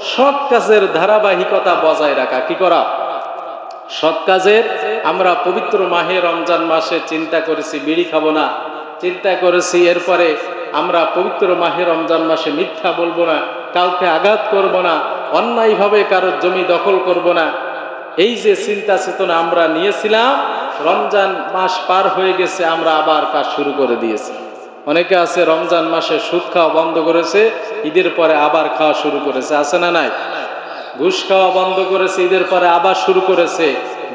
সৎ কাজের ধারাবাহিকতা বজায় রাখা, কি করা? সৎ কাজের আমরা পবিত্র মাহে রমজান মাসে চিন্তা করেছি, বিড়ি খাব না। চিন্তা করেছি, এরপরে আমরা পবিত্র মাহে রমজান মাসে মিথ্যা বলব না, কাউকে আঘাত করব না, অন্যায়ভাবে কারোর জমি দখল করব না। এই যে চিন্তা চেতনা আমরা নিয়েছিলাম, রমজান মাস পার হয়ে গেছে, আমরা আবার কাজ শুরু করে দিয়েছি। অনেকে আছে, রমজান মাসে সুদ খাওয়া বন্ধ করেছে, ঈদের পরে আবার খাওয়া শুরু করেছে। আছে না নাই? ঘুষ খাওয়া বন্ধ করেছে, ঈদের পরে আবার শুরু করেছে।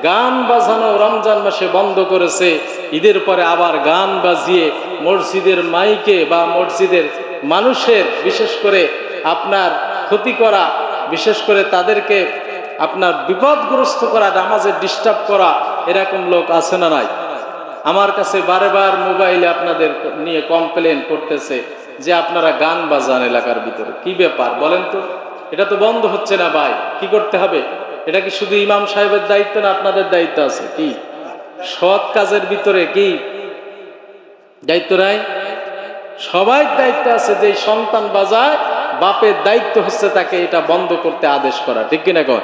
গান বাজানো রমজান মাসে বন্ধ করেছে, ঈদের পরে আবার গান বাজিয়ে মসজিদের মাইকে বা মসজিদের মানুষের, বিশেষ করে আপনার ক্ষতি করা, বিশেষ করে তাদেরকে আপনার বিপদগ্রস্ত করা, নামাজে ডিস্টার্ব করা, এরকম লোক আছে না নাই? আমার কাছে বারে বার মোবাইলে আপনাদের নিয়ে কমপ্লেন করতেছে যে আপনারা গান বাজান এলাকার ভিতরে। কি ব্যাপার বলেন তো? এটা তো বন্ধ হচ্ছে না ভাই। কি করতে হবে? এটা কি শুধু ইমাম সাহেবের দায়িত্ব না আপনাদের দায়িত্ব আছে? কি? সৎ কাজের ভিতরে কি? দায়িত্ব নাই? সবাই দায়িত্ব আছে যে সন্তান বাজায়, বাপের দায়িত্ব হচ্ছে তাকে এটা বন্ধ করতে আদেশ করা। ঠিক কিনা কর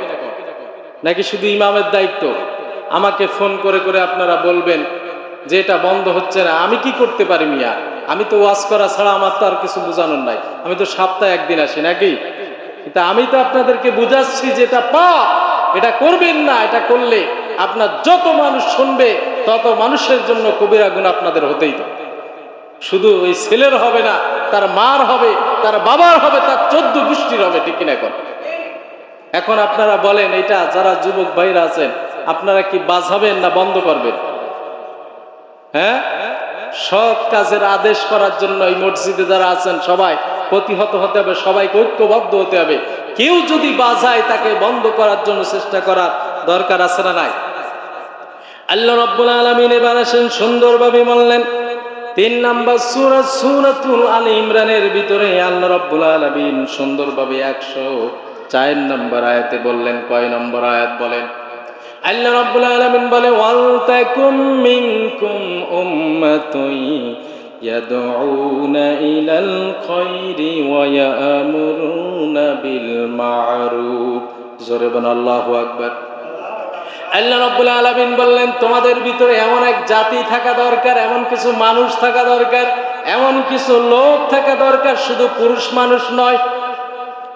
নাকি শুধু ইমামের দায়িত্ব? আমাকে ফোন করে করে আপনারা বলবেন যে এটা বন্ধ হচ্ছে না। আমি কি করতে পারি মিয়া? আমি তো ওয়াজ করা ছাড়া আমার তো আর কিছু বোঝানোর নাই। আমি তো সপ্তাহে একদিন আসি নাকি? কিন্তু আমি তো আপনাদেরকে বুঝাচ্ছি যে এটা এটা করবেন না, এটা করলে আপনার যত মানুষ শুনবে, তত মানুষের জন্য কবিরা গুণ আপনাদের হতেই তো শুধু ওই ছেলের হবে না, তার মার হবে, তার বাবার হবে, তার চোদ্দ গোষ্ঠীর হবে, ঠিক কিনা এখন এখন আপনারা বলেন, এটা যারা যুবক ভাইরা আছেন, আপনারা কি বাজাবেন না বন্ধ করবেন? হ্যাঁ? সব কাজের আদেশ করার জন্য এই মসজিদে যারা আছেন সবাই, প্রতিহত হতে হবে, সবাইকে ঐক্যবদ্ধ হতে হবে। কেউ যদি বাজায় তাকে বন্ধ করার জন্য চেষ্টা করার দরকার আছে না নাই? আল্লাহ রব্বুল আলমিন এবার আসেন, সুন্দরভাবে বললেন, তিন নাম্বার সুরাত সুরাতুল আল ইমরানের ভিতরে আল্লাহ রব্বুল আলমিন সুন্দরভাবে একশো চার নম্বর আয়াতে বললেন, কয় নম্বর আয়াত বলেন? আল্লাহ রাব্বুল আলামিন বলে, ওয়াল তাকুম মিনকুম উম্মাতুন ইয়াদউনা ইলাল খায়রি ওয়া ইয়ামুরুনা বিল মা'রুফ। জোরে বল আল্লাহু আকবার। আল্লাহ রাব্বুল আলামিন বললেন, তোমাদের ভিতরে এমন এক জাতি থাকা দরকার, এমন কিছু মানুষ থাকা দরকার, এমন কিছু লোক থাকা দরকার, শুধু পুরুষ মানুষ নয়।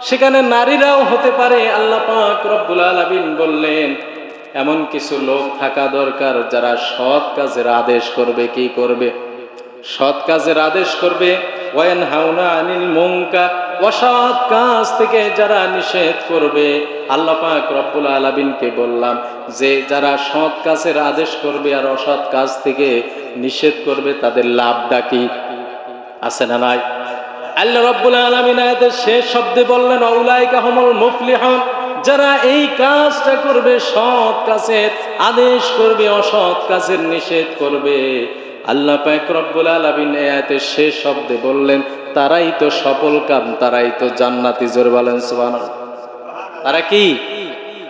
সেখানে নারীরাও হতে পারে। আল্লাহ পাক রব্বুল আলামিন বললেন এমন কিছু লোক থাকা দরকার যারা সৎ কাজের আদেশ করবে, কি করবে? সৎ কাজের আদেশ করবে ওয়ান হাউনা আনিল মুনকার, অসৎ কাজ থেকে যারা নিষেধ করবে, আল্লাহ পাক রব্বুল আলামিনকে বললাম যে যারা সৎ কাজের আদেশ করবে আর অসৎ কাজ থেকে নিষেধ করবে, তাদের লাভটা কি? আছে না নাই? আল্লাহ রব্বুল আলামিন আয়াতের শেষ শব্দে বললেন অউলাইকা হুমুল মুফলিহুন। যারা এই কাজটা করবে, সৎ কাজের আদেশ করবে, অসৎ কাজের নিষেধ করবে। আল্লাহ পাক রব্বুল আলামিন আয়াতের শেষ শব্দে বললেন, তারাই তো সফল কাম, তারাই তো জান্নাতি, জোর বলেন সুবহানাল্লাহ। তারা কি?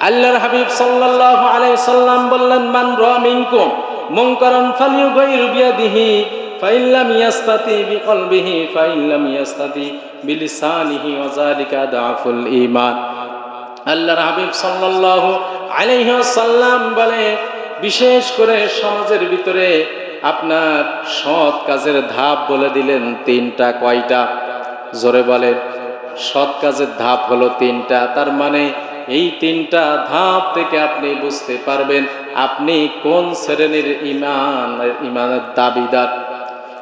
আল্লাহর হাবিব সাল্লাল্লাহু আলাইহি সাল্লাম বললেন, মান রা মিনকুম মুনকারান ফালিয়ুগাইর বিয়াদিহি ফাইন লাম ইয়াস্তাতি বিকলবিহি ফাইন লাম ইয়াস্তাতি বিলিসানিহি, ওয়া যালিকা দাফুল ঈমান। আল্লাহর হাবিব সাল্লাল্লাহু আলাইহি সাল্লাম বলে, বিশেষ করে সমাজের ভিতরে আপনার সৎ কাজের ধাপ বলে দিলেন তিনটা, কয়টা? জোরে বলে সৎ কাজের ধাপ হলো তিনটা। তার মানে এই তিনটা ধাপ থেকে আপনি বুঝতে পারবেন আপনি কোন শ্রেণির ইমান, ইমানের দাবিদার।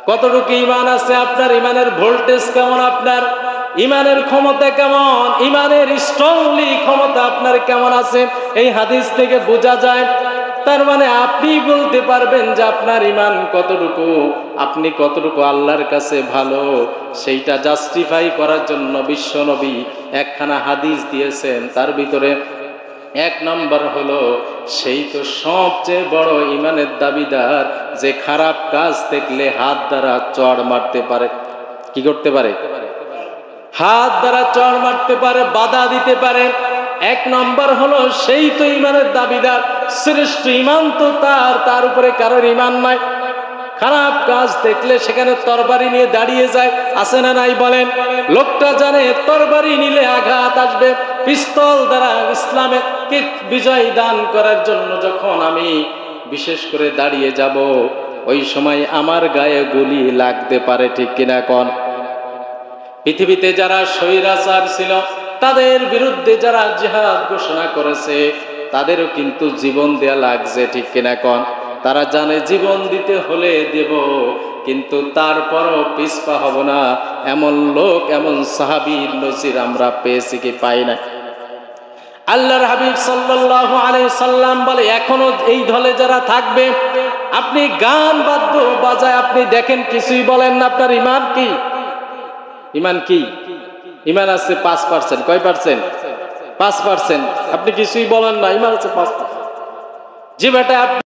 কতটুকু ইমান আছে আপনার? ইমানের ভোল্টেজ কেমন আপনার? ইমানের ক্ষমতা কেমন? ইমানের স্ট্রংলি ক্ষমতা আপনার কেমন আছে? এই হাদিস থেকে বোঝা যায়, তার মানে আপনি বলতে পারবেন যে আপনার ইমান কতটুকু, আপনি কতটুকু আল্লাহর কাছে ভালো, সেইটা জাস্টিফাই করার জন্য বিশ্বনবী একখানা হাদিস দিয়েছেন, তার ভিতরে এক নম্বর হলো, সেই তো সবচেয়ে বড় ইমানের দাবিদার যে খারাপ কাজ দেখলে হাত দ্বারা চড় মারতে পারে। কি করতে পারে? হাত দ্বারা চড় মারতে পারে, বাধা দিতে পারে। এক নম্বর হলো সেই তো ইমানের দাবিদার, শ্রেষ্ঠ ইমান তো তার তার উপরে কারোর ইমান নাই। খারাপ কাজ দেখলে সেখানে তরবারি নিয়ে দাঁড়িয়ে যায় আসে না নাই বলেন? লোকটা জানে তরবারি নিলে আঘাত আসবে। পিস্তল দ্বারা ইসলামের কে বিজয় দান করার জন্য যখন আমি বিশেষ করে দাঁড়িয়ে যাব, ওই সময় আমার গায়ে গুলি লাগতে পারে ঠিক কিনা কন? পৃথিবীতে যারা স্বৈরাচার ছিল, তাদের বিরুদ্ধে যারা জিহাদ ঘোষণা করেছে, তাদেরও কিন্তু জীবন দেয়া লাগছে, ঠিক কিনা কন? তারা জানে জীবন দিতে হলে দেব, কিন্তু তারপরও পিছপা হব না। এমন লোক, এমন সাহাবীর নজির আমরা পেয়েছি কি পাই না আল্লাহর হাবিব সাল্লাল্লাহু আলাইহি সাল্লাম বলে, এখনও এই দলে যারা থাকবে, আপনি গান বাদ্য বাজায় আপনি দেখেন, কিছুই বলেন না, আপনার ইমান কি? ইমান কি? ইমান আছে পাঁচ পার্সেন্ট কয় পার্সেন্ট পাঁচ পার্সেন্ট আপনি কিছুই বলেন না, ইমান আছে পাঁচ যে বেটা